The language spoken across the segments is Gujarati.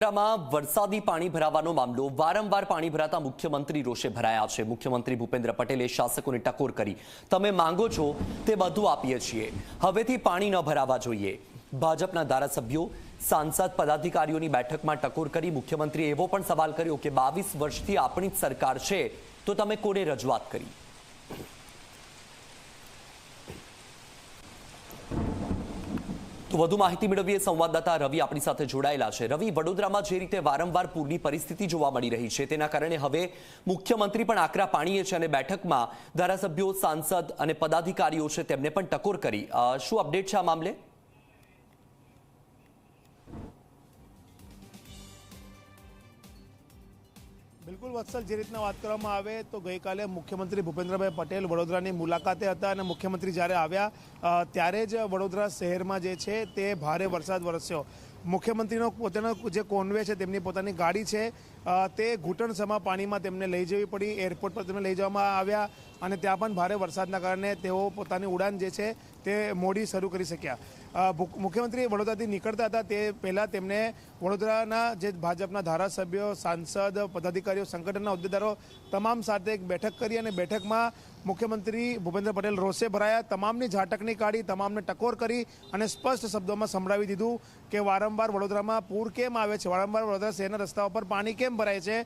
વરસાદી પાણી ભરાવાનો મામલો, વારંવાર પાણી ભરાતા મુખ્યમંત્રી રોષે ભરાયા છે. મુખ્યમંત્રી ભૂપેન્દ્ર પટેલે શાસકોને ટકોર કરી. તમે માંગો છો તે બધું આપીએ છીએ. હવેથી પાણી ન ભરાવા જોઈએ. ભાજપના ધારાસભ્યો, સાંસદ પદાધિકારીઓની બેઠકમાં ટકોર કરી મુખ્યમંત્રીએ એવો પણ સવાલ કર્યો કે બાવીસ વર્ષથી આપણી જ સરકાર છે, તો તમે કોને રજૂઆત કરી? વધુ માહિતી મેળવીએ સંવાદદાતા રવિ આપણી સાથે જોડાયેલા છે. રવિ, વડોદરામાં જે રીતે વારંવાર પૂરની પરિસ્થિતિ જોવા મળી રહી છે, તેના કારણે હવે મુખ્યમંત્રી પણ આકરા પાણીએ છે અને બેઠકમાં ધારાસભ્યો, સાંસદ અને પદાધિકારીઓ છે, તેમને પણ ટકોર કરી. શું અપડેટ છે આ મામલે? બિલકુલ વત્સલ, જે રીતના વાત કરવામાં આવે તો ગઈકાલે મુખ્યમંત્રી ભૂપેન્દ્રભાઈ પટેલ વડોદરાની મુલાકાતે હતા અને મુખ્યમંત્રી જ્યારે આવ્યા ત્યારે જ વડોદરા શહેરમાં જે છે તે ભારે વરસાદ વરસ્યો. મુખ્યમંત્રીનો પોતાનો જે કોન્વે છે તેમની પોતાની ગાડી છે તે ઘૂંટણસમા પાણીમાં તેમને લઈ જવી પડી. એરપોર્ટ પર તેમને લઈ જવામાં આવ્યા. અને ત્યાં પણ ભારે વરસાદના કારણે તેઓ પોતાની ઉડાન જે છે તે મોડી શરૂ કરી શક્યા. મુખ્યમંત્રી વડોદરાથી નીકળતા હતા તે પહેલાં તેમણે વડોદરાના જે ભાજપના ધારાસભ્યો, સાંસદ, પદાધિકારીઓ, સંગઠનના હોદ્દેદારો તમામ સાથે એક બેઠક કરી અને બેઠકમાં મુખ્યમંત્રી ભૂપેન્દ્ર પટેલ રોષે ભરાયા. તમામની ઝાટકણી કાઢી, તમામને ટકોર કરી અને સ્પષ્ટ શબ્દોમાં સંભળાવી દીધું કે વારંવાર વડોદરામાં પૂર કેમ આવે છે? વારંવાર વડોદરા શહેરના રસ્તાઓ પર પાણી કેમ ભરાય છે?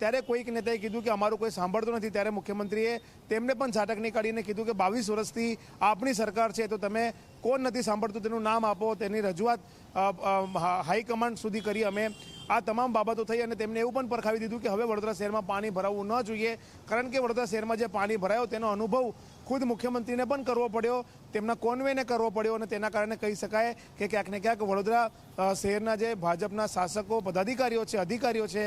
ત્યારે કોઈક નેતાએ કીધું કે અમારું કોઈ સાંભળતું નથી. ત્યારે મુખ્યમંત્રીએ તેમને પણ ઝાટક કાઢીને કીધું કે બાવીસ વર્ષથી આપણી સરકાર છે, તો તમે કોણ નથી સાંભળતું તેનું નામ આપો, તેની રજૂઆત હાઈકમાન્ડ સુધી કરી અમે આ તમામ બાબતો થઈ અને તેમને એવું પણ પરખાવી દીધું કે હવે વડોદરા શહેરમાં પાણી ભરાવવું ન જોઈએ. કારણ કે વડોદરા શહેરમાં જે પાણી ભરાયો તેનો અનુભવ ખુદ મુખ્યમંત્રીને પણ કરવો પડ્યો તેમના કોન્વેને કરવો પડ્યો અને તેના કારણે કહી શકાય કે ક્યાંક ને ક્યાંક વડોદરા શહેરના જે ભાજપના શાસકો પદાધિકારીઓ છે અધિકારીઓ છે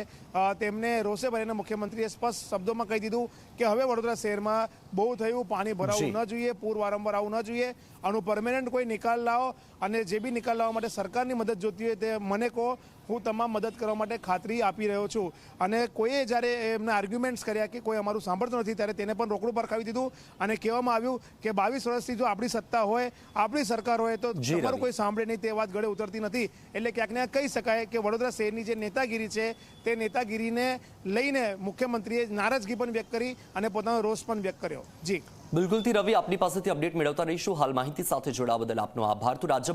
તેમને રોષે ભરીને મુખ્યમંત્રીએ સ્પષ્ટ શબ્દોમાં કહી દીધું કે હવે વડોદરા શહેરમાં બહુ થયું પાણી ભરાવવું ન જોઈએ પૂર વારંવાર આવું ન જોઈએ આનું પરમેનન્ટ કોઈ નિકાલ લાવો અને જે બી નિકાલ લાવવા માટે સરકારની મદદ જોતી હોય તે મને કહો હું તમામ મદદ કરવા માટે ખાતરી આપી રહ્યો છું. અને કોઈએ જ્યારે એમના આર્ગ્યુમેન્ટ્સ કર્યા કે કોઈ અમારું સાંભળતું નથી ત્યારે તેને પણ રોકડું પરખાવી દીધું. અને કહેવામાં આવ્યું કે બાવીસ વર્ષથી જો આપણી સત્તા હોય આપણી સરકાર હોય તો તમારું કોઈ સાંભળે નહીં તે વાત ગળે ઉતરતી નથી. એટલે ક્યાંક ને કહી શકાય કે વડોદરા શહેરની જે નેતાગીરી છે તે નેતાગીરીને લઈને મુખ્યમંત્રીએ નારાજગી પણ વ્યક્ત કરી અને પોતાનો રોષ પણ વ્યક્ત કર્યો. જી. બિલકુલથી રવિ આપની પાસેથી અપડેટ મેળવતા રહીશું. હાલ માહિતી સાથે જોડાવા બદલ આપનો આભાર. તો રાજ્યમાં